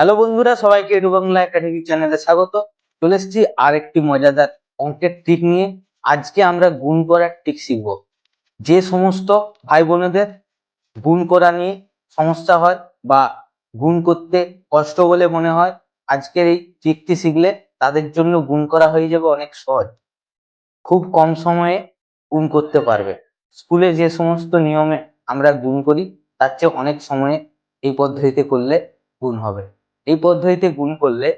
Hello বন্ধুরা, সবাইকে Bangla academy চ্যানেলে স্বাগত। চলে এসেছি আর একটি মজাদার অঙ্কের ট্রিক নিয়ে। আজকে আমরা গুণ করার ট্রিক শিখব। যে সমস্ত ভাই বোনেদের গুণ করা নিয়ে সমস্যা হয় বা গুণ করতে কষ্ট বলে মনে হয়, আজকের এই ট্রিকটি শিখলে তাদের জন্য গুণ করা হয়ে যাবে অনেক সহজ। খুব কম সময়ে গুণ করতে পারবে। স্কুলে যে সমস্ত নিয়মে আমরা গুণ করি, তার চেয়ে অনেক সময়ে এই পদ্ধতিতে করলে গুণ হবে। এই পদ্ধতিতে গুণ করলে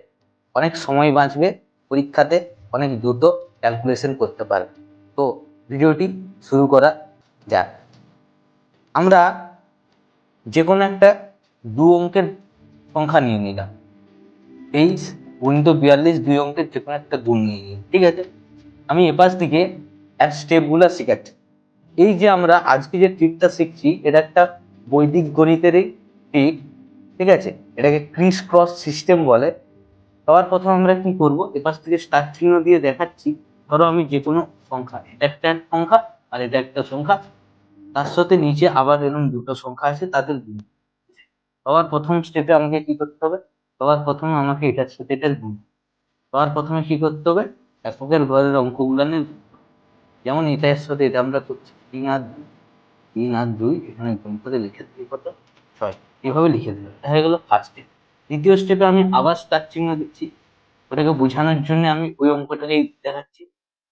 অনেক সময় বাঁচবে, পরীক্ষাতে অনেক দ্রুত ক্যালকুলেশন করতে পারবে। তো ভিডিওটি শুরু করা যাক। আমরা যে কোনো একটা দু অঙ্কের সংখ্যা নিয়ে নিলাম। তেইশ গুণিত বিয়াল্লিশ দুই অঙ্কের যে কোনো একটা গুণ নিয়ে নিই, ঠিক আছে? আমি এপাশ থেকে এক স্টেপগুলো শেখাচ্ছি। এই যে আমরা আজকে যে ট্রিকটা শিখছি, এটা একটা বৈদিক গণিতেরই ট্রিক ঠিক আছে? এটাকে ক্রিস ক্রস সিস্টেম বলে। সবার প্রথম আমরা কি করব? এপাশ থেকে স্টার চিহ্ন দিয়ে দেখাচ্ছি। ধরো আমি যে কোনো সংখ্যা, এটা একটা সংখ্যা আর এটা একটা সংখ্যা। তার সাথে নিচে আবার এরকম দুটো সংখ্যা আছে, তাদের গুণ। সবার প্রথম স্টেপে আমাকে কি করতে হবে? সবার প্রথমে আমাকে এটার সাথে এটার গুণ। সবার প্রথমে কি করতে হবে? এককের ঘরের অঙ্কগুলো যেমন এটার সাথে এটা আমরা করছি। তিন আর দুই, তিন আর দুই, এখানে গুণ করে লিখে দিই কত? ছয় এভাবে লিখে দিলাম হয়ে গেলো ফার্স্ট স্টেপ দ্বিতীয় স্টেপে আমি আবার স্টার চিহ্ন দিচ্ছি। ওটাকে বোঝানোর জন্য আমি ওই অঙ্কটাকেই দেখাচ্ছি।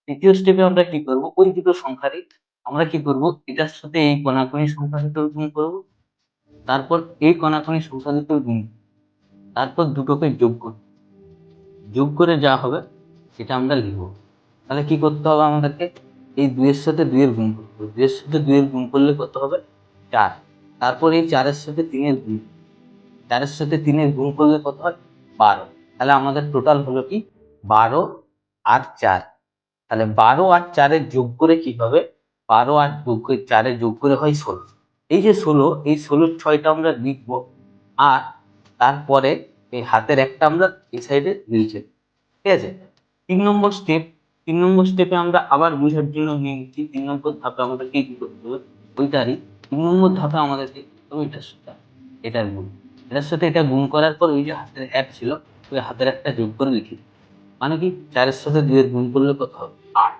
তৃতীয় স্টেপে আমরা কি করব? ওই দুটো সংখ্যারই আমরা কি করব? এটার সাথে এই কোনাকুনি সংখ্যা দুটো গুণ করব। তারপর এই কোনাকুনি সংখ্যা দুটো গুণ। তারপর দুটোকে যোগ করব। যোগ করে যা হবে সেটা আমরা লিখব। তাহলে কি করতে হবে আমাদেরকে? এই দুইয়ের সাথে দুইয়ের গুণ করতে হবে দুইয়ের সাথে দুইয়ের গুণ করলে কত হবে? চার। তারপর এই চারের সাথে তিনের গুণ। চারের সাথে তিনের গুণ করলে কত হয়? বারো। তাহলে আমাদের টোটাল হলো কি? বারো আর চার। তাহলে বারো আর চারের যোগ করে কি হবে বারো আর চারের যোগ করে হয় ষোলো। এই যে ষোলো, এই ষোলোর ছয়টা আমরা লিখব। আর তারপরে এই হাতের একটা আমরা এই সাইডে লিখে ঠিক আছে? তিন নম্বর স্টেপ তিন নম্বর স্টেপে আমরা আবার বুঝার জন্য নিয়ে নিচ্ছি তিন নম্বর ধাপে আমরা কি করতে হবে ওইটারই নম্বর ধাপে আমাদেরকে এটার সাথে এটার গুণ। এটার সাথে এটা গুণ করার পর ওই যে হাতের এক ছিল, ওই হাতের একটা যোগ করে লিখি মানে কি? চারের সাথে দুইয়ের গুণ করলে কত হবে? আট।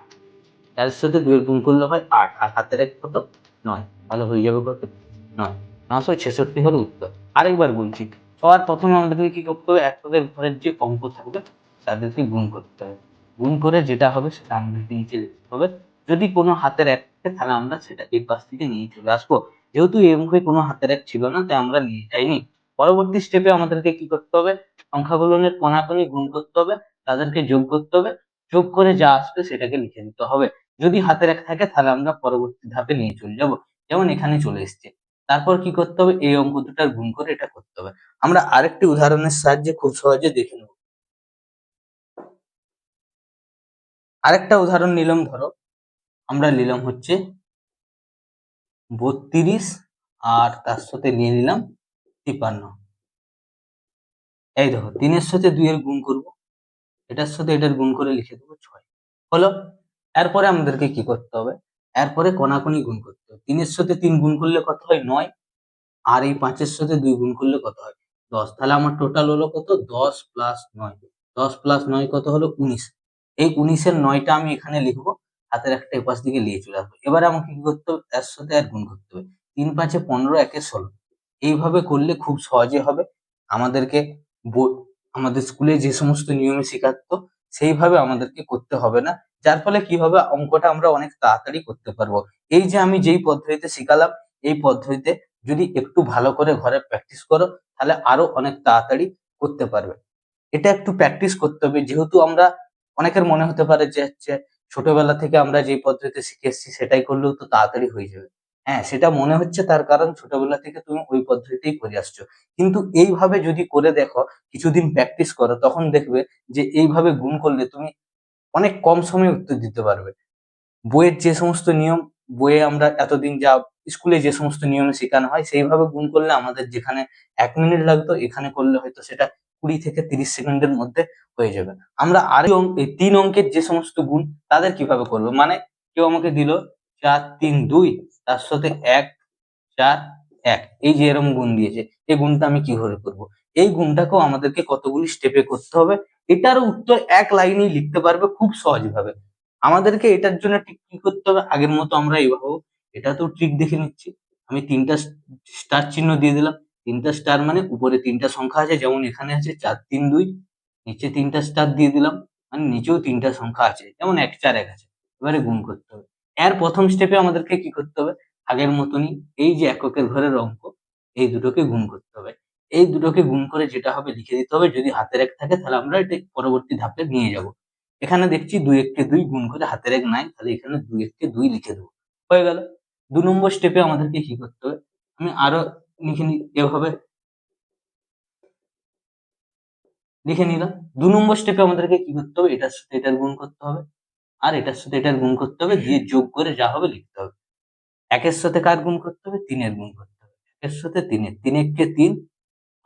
চারের সাথে দুইয়ের গুণ করলে হয় আট, আর হাতের এক কত? নয়। তাহলে হয়ে যাবে কত? নয়। নশো ছেষট্টি হলো উত্তর। আরেকবার বলছি, সবার প্রথমে আমাদেরকে কি করতে হবে? একটাদের ঘরের যে অঙ্ক থাকবে, তাদেরকে গুণ করতে হবে। গুণ করে যেটা হবে সেটা আমাদেরকে নিচে লিখতে হবে। যদি কোনো হাতের এক থাকে তাহলে আমরা সেটা এই পাশ থেকে নিয়ে চলে আসব। যেহেতু এই অঙ্কে কোনো হাতের এক ছিল না, তাই আমরা নিয়ে যাইনি। পরবর্তী স্টেপে আমাদেরকে কি করতে হবে? সংখ্যাগুলোনের কোনাকুনি গুণ করতে হবে, তাদেরকে যোগ করতে হবে। যোগ করে যা আসবে সেটাকে লিখে দিতে হবে। যদি হাতের এক থাকে তাহলে আমরা পরবর্তী ধাপে নিয়ে চলে যাব। যেমন এখানে চলে এসছে। তারপর কি করতে হবে? এই অঙ্ক দুটার গুণ করে এটা করতে হবে। আমরা আরেকটি উদাহরণের সাহায্যে খুব সহজে দেখে নেব। আরেকটা উদাহরণ নিলাম ধরো। আমরা নিলাম হচ্ছে বত্রিশ আর তার সাথে নিয়ে নিলাম তিপান্ন। এই দেখো, তিনের সাথে দুইয়ের গুণ করব, এটার সাথে এটার গুণ করে লিখে দেবো ছয়। হলো, এরপরে আমাদেরকে কি করতে হবে? এরপরে কোনাকুনি গুণ করতে হবে। তিনের সাথে তিন গুণ করলে কত হয়? নয়। আর এই পাঁচের সাথে দুই গুণ করলে কত হয়? দশ। তাহলে আমার টোটাল হলো কত? দশ প্লাস নয়। দশ প্লাস নয় কত হলো? উনিশ। এই উনিশের নয়টা আমি এখানে লিখব। হাতের একটা এপাশ দিকে নিয়ে চলে আসব। এবার আমাকে কি করতে হবে? তার সাথে আর গুণ করতে হবে। তিন পাঁচে পনেরো, একে ষোলো। এইভাবে করলে খুব সহজে হবে। আমাদেরকে আমাদের স্কুলে যে সমস্ত নিয়মে শেখাতো, সেইভাবে আমাদেরকে করতে হবে না। যার ফলে কি হবে? অঙ্কটা আমরা অনেক তাড়াতাড়ি করতে পারব। এই যে আমি যেই পদ্ধতিতে শিখালাম, এই পদ্ধতিতে যদি একটু ভালো করে ঘরে প্র্যাকটিস করো, তাহলে আরও অনেক তাড়াতাড়ি করতে পারবে। এটা একটু প্র্যাকটিস করতে হবে। যেহেতু আমরা, অনেকের মনে হতে পারে যে হচ্ছে ছোটবেলা থেকে আমরা যে পদ্ধতিতে শিখে এসেছি সেটাই করলেও তো তাড়াতাড়ি হয়ে যাবে। হ্যাঁ সেটা মনে হচ্ছে তার কারণ ছোটবেলা থেকে তুমি ওই পদ্ধতিতেই করে আসছো। কিন্তু এইভাবে যদি করে দেখো, কিছুদিন প্র্যাকটিস করো, তখন দেখবে যে এইভাবে গুণ করলে তুমি অনেক কম সময়ে উত্তর দিতে পারবে। বইয়ের যে সমস্ত নিয়ম, বইয়ে আমরা এতদিন যা স্কুলে যে সমস্ত নিয়মে শেখানো হয়, সেইভাবে গুণ করলে আমাদের যেখানে এক মিনিট লাগতো, এখানে করলে হয়তো সেটা কুড়ি থেকে তিরিশ সেকেন্ডের মধ্যে হয়ে যাবে। আমরা আর এই তিন অঙ্কের যে সমস্ত গুণ, তাদের কীভাবে করব? মানে কেউ আমাকে দিল চার, তিন, দুই, তার সাথে এক, চার, এক। এই যে এরকম গুণ দিয়েছে, এই গুণটা আমি কীভাবে করব? এই গুণটাকেও আমাদেরকে কতগুলি স্টেপে করতে হবে। এটারও উত্তর এক লাইনেই লিখতে পারবে খুব সহজভাবে। আমাদেরকে এটার জন্য ঠিক কি করতে হবে? আগের মতো আমরা এইভাবে এটা তো ট্রিক দেখে নিচ্ছি। আমি তিনটা স্টার চিহ্ন দিয়ে দিলাম। তিনটা স্টার মানে উপরে তিনটা সংখ্যা আছে, যেমন এখানে আছে চার, তিন, দুই, নিচে তিনটা স্টার দিয়ে দিলাম মানে নিচেও তিনটা সংখ্যা আছে, যেমন এক, চার, এক আছে, এবারে গুণ করতে হবে। এর প্রথম স্টেপে আমাদেরকে কি করতে হবে? আগের মতনই এই যে এককের ঘরের অঙ্ক, এই দুটোকে গুণ করতে হবে। এই দুটোকে গুণ করে যেটা হবে লিখে দিতে হবে, যদি হাতের এক থাকে তাহলে আমরা এটা পরবর্তী ধাপে নিয়ে যাব। এখানে দেখছি দুই এককে দুই গুণ করে হাতের এক নাই, তাহলে এখানে দুই এককে দুই লিখে দেবো। হয়ে গেল। দু নম্বর স্টেপে আমাদেরকে কি করতে হবে? আমি আরও লিখে নি, এভাবে। লিখে নিলাম। দু নম্বর স্টেপে আমাদেরকে কি করতে হবে? এটার সাথে এটার গুণ করতে হবে। আর এটার সাথে এটার গুণ করতে হবে। দিয়ে যোগ করে যা হবে লিখতে হবে। একের সাথে কার গুণ করতে হবে? তিনের গুণ করতে হবে। একের সাথে তিনের। তিন এককে তিন?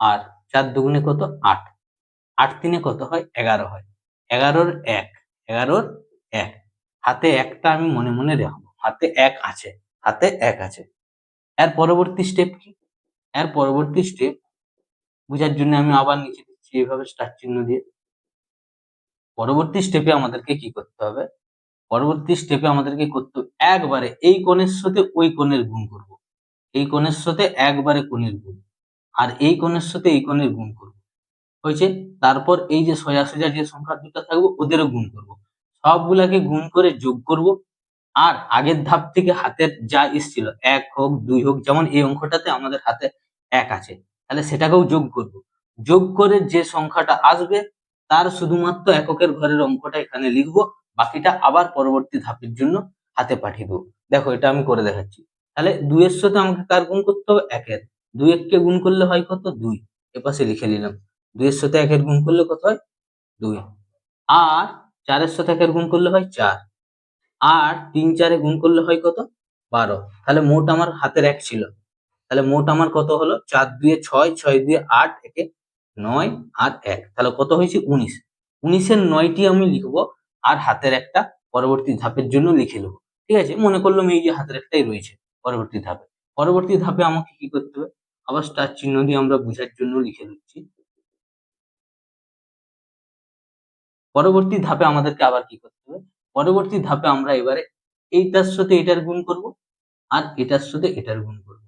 আর চার দুগুণে কত? আট। আট তিনে কত হয়? এগারো হয়। এগারোর এক। এগারোর এক। হাতে একটা আমি মনে মনে রাখব। হাতে এক আছে। হাতে এক আছে। এর পরবর্তী স্টেপ কি? এর পরবর্তী স্টেপ বোঝার জন্য আমি আবার নিচে দিচ্ছি এইভাবে স্টার চিহ্ন দিয়ে। পরবর্তী স্টেপে আমাদেরকে কি করতে হবে? পরবর্তী স্টেপে আমাদেরকে করতে একবারে এই কোণের সাথে ওই কোণের গুণ করব। এই কোণের সাথে একবারে কোণের গুণ। আর এই কোণের সাথে এই কোণের গুণ করব। হয়েছে? তারপর এই যে সোজা সোজা যে সংখ্যা দুটো থাকবে, ওদেরও গুণ করব। সবগুলাকে গুণ করে যোগ করব। আর আগের ধাপ থেকে হাতের যা এসছিল এক হোক, দুই হোক, যেমন এই অঙ্কটাতে আমাদের হাতে এক আছে। তাহলে সেটাকেও যোগ করব। যোগ করে যে সংখ্যাটা আসবে, তার শুধুমাত্র এককের ঘরের অঙ্কটা এখানে লিখব, বাকিটা আবার পরবর্তী ধাপের জন্য হাতে পাঠিয়ে দেবো। দেখো, এটা আমি করে দেখাচ্ছি। তাহলে দুইয়ের সাথে আমাকে কার গুণ করতে হবে? একের। দুই এককে গুণ করলে হয় কত? দুই। এপাশে লিখে নিলাম। দুইয়ের সাথে একের গুণ করলে কত হয়? দুই। আর চারের সাথে একের গুণ করলে হয় চার। আর তিন চারে গুণ করলে হয় কত? বারো। তাহলে মোট আমার হাতের এক ছিল। তাহলে মোট আমার কত হলো? চার দুয়ে ছয় ছয় দুয়ে আট, একে নয়, আর এক। তাহলে কত হয়েছে? উনিশ। উনিশের নয়টি আমি লিখব, আর হাতের একটা পরবর্তী ধাপের জন্য লিখে নেব। ঠিক আছে? মনে করলাম এই যে হাতের একটাই রয়েছে পরবর্তী ধাপে। পরবর্তী ধাপে আমাকে কি করতে হবে? আবার স্টার চিহ্ন দিয়ে আমরা বোঝার জন্য লিখে দিচ্ছি পরবর্তী ধাপে আমাদেরকে আবার কি করতে হবে? পরবর্তী ধাপে আমরা এবারে এইটার সাথে এটার গুণ করব, আর এটার সাথে এটার গুণ করব।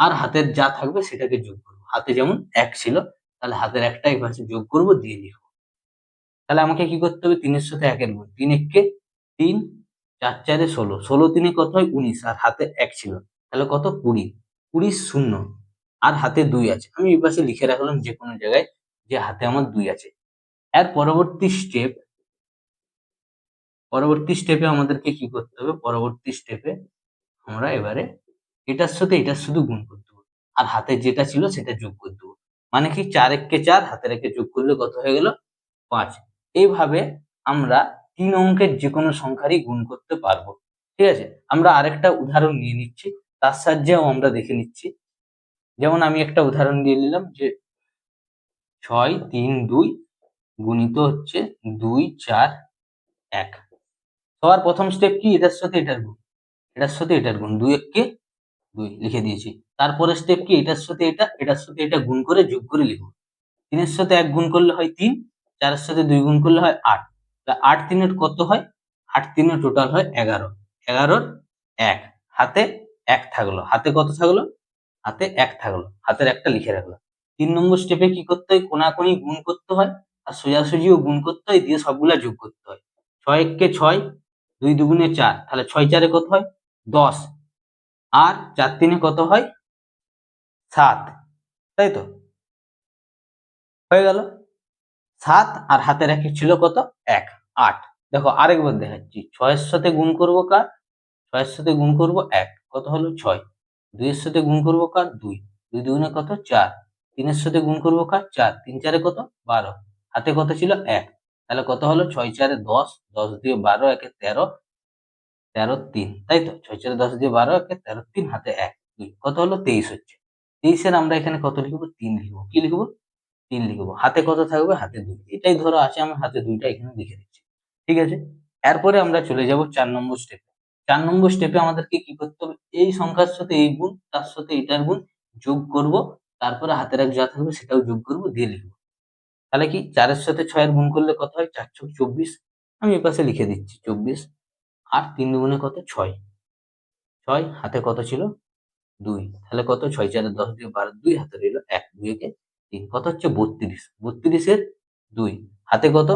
আর হাতের যা থাকবে সেটাকে যোগ করব। হাতে যেমন এক ছিল, তাহলে হাতের একটা পাশে যোগ করব, দিয়ে লিখব। তাহলে আমাকে কি করতে হবে? তিনের সাথে একের গুণ। তিন এককে তিন, চার চারে ষোলো। ষোলো তিনে কত হয়? উনিশ। আর হাতে এক ছিল, তাহলে কত? কুড়ি। কুড়ি শূন্য। আর হাতে দুই আছে। আমি এই পাশে লিখে রাখলাম যে কোনো জায়গায় যে হাতে আমার দুই আছে। এর পরবর্তী স্টেপ পরবর্তী স্টেপে আমাদেরকে কি করতে হবে? পরবর্তী স্টেপে আমরা এবারে এটার সাথে এটা শুধু গুণ করে দেবো আর হাতে যেটা ছিল সেটা যোগ করে দেবো মানে কি চার এককে চার, হাতের একে যোগ করলে কত হয়ে গেল? পাঁচ। এইভাবে আমরা তিন অঙ্কের যে কোনো সংখ্যারই গুণ করতে পারব। ঠিক আছে? আমরা আরেকটা উদাহরণ নিয়ে নিচ্ছি। তার সাহায্যেও আমরা দেখে নিচ্ছি। যেমন আমি একটা উদাহরণ দিয়ে নিলাম যে ছয় তিন দুই গুণিত হচ্ছে দুই চার এক। সবার প্রথম স্টেপ কি? এটার সাথে এটার গুণ। এটার সাথে এটার গুণ। দুই এককে দুই, লিখে দিয়েছি। তারপরে স্টেপ কি? এটার সাথে এটা, এটার সাথে এটা গুণ করে যোগ করে লিখব। তিনের সাথে এক গুণ করলে হয় তিন, চারের সাথে দুই গুণ করলে হয় আট। তা আট তিনের কত হয়? আট তিনের টোটাল হয় এগারো। এগারোর এক। হাতে এক থাকল। হাতে কত থাকল? হাতে এক থাকল। হাতের একটা লিখে রাখল। তিন নম্বর স্টেপে কি করতে হয়? কোনাকুনি গুণ করতে হয় আর সোজাসুজিও গুণ করতে হয়, দিয়ে সবগুলা যোগ করতে হয়। ছয় এককে ছয়, দুই দুগুণে চার। তাহলে ছয় চারে কত হয়? দশ। আর চার তিনে কত হয়? সাত। তাই তো? হয়ে গেল। সাত আর হাতের একে ছিল কত? এক। আট। দেখো, আরেকবার দেখাচ্ছি। ছয়ের সাথে গুণ করব কার? ছয়ের সাথে গুণ করব এক। কত হলো? ছয়। দুইয়ের সাথে গুণ করব কার? দুই। দুই দুগুণে কত? চার। তিনের সাথে গুণ করব কার? চার। তিন চারে কত? বারো। হাতে কত ছিল? এক। তাহলে কত হলো? ছয় চারে দশ। দশ দিয়ে বারো, একে তেরো। তেরো তিন, তাই তো? ছয় চারে দশ দিয়ে বারো একে তেরো তিন হাতে এক। দুই কত হলো? তেইশ হচ্ছে। তেইশের আমরা এখানে কত লিখব? তিন লিখব। কি লিখব? তিন লিখব। হাতে কত থাকবে? হাতে দুই। এটাই ধরো আছে, আমার হাতে দুইটা এখানে লিখে দিচ্ছি। ঠিক আছে? এরপরে আমরা চলে যাব চার নম্বর স্টেপে চার নম্বর স্টেপে আমাদেরকে কি করতে হবে? এই সংখ্যার সাথে এই গুণ, তার সাথে এটার গুণ যোগ করব। তারপরে হাতের এক যা থাকবে সেটাও যোগ করব, দিয়ে লিখব। তাহলে কি? চারের সাথে ছয়ের গুণ করলে কত হয়? চার চব্বিশ। আমি এ পাশে লিখে দিচ্ছি। চব্বিশ। আর তিন দুগুণে কত? ছয়। ছয় হাতে কত ছিল? দুই। তাহলে কত? ছয় চারে দশ দিয়ে বারো, দুই হাতে রইল এক। দুই একে তিন। কত হচ্ছে? বত্রিশ। বত্রিশের দুই। হাতে কত?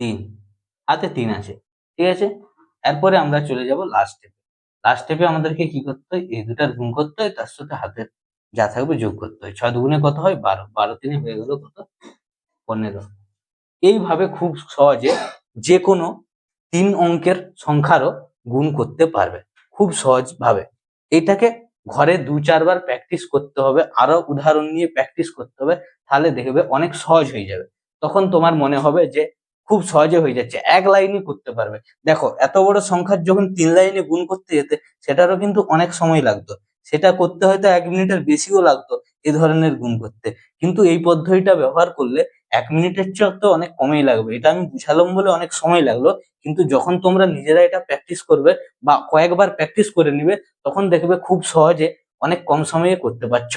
তিন। হাতে তিন আছে। ঠিক আছে? এরপরে আমরা চলে যাব লাস্ট স্টেপে লাস্ট স্টেপে আমাদেরকে কি করতে হয়? এই দুটার গুণ করতে হয়, তার সাথে হাতের যা থাকবে যোগ করতে হয়। ছয় দুগুণে কত হয়? বারো। বারো তিনে হয়ে গেল কত? পনেরো। এইভাবে খুব সহজে যে কোনো তিন অঙ্কের সংখ্যারও গুণ করতে পারবে। খুব সহজ ভাবে। এটাকে ঘরে দু চারবার প্র্যাকটিস করতে হবে। আরও উদাহরণ নিয়ে প্র্যাকটিস করতে হবে, তাহলে দেখবে অনেক সহজ হয়ে যাবে। তখন তোমার মনে হবে যে খুব সহজে হয়ে যাচ্ছে। এক লাইনই করতে পারবে। দেখো, এত বড় সংখ্যার যখন তিন লাইনে গুণ করতে যেতে, সেটারও কিন্তু অনেক সময় লাগতো। সেটা করতে হয়তো এক মিনিটের বেশিও লাগতো এ ধরনের গুণ করতে। কিন্তু এই পদ্ধতিটা ব্যবহার করলে এক মিনিটের চেয়ে তো অনেক কমই লাগবে। এটা আমি বুঝালাম বলে অনেক সময় লাগল। কিন্তু যখন তোমরা নিজেরা এটা প্র্যাকটিস করবে বা কয়েকবার প্র্যাকটিস করে নিবে, তখন দেখবে খুব সহজে অনেক কম সময়ে করতে পারছ।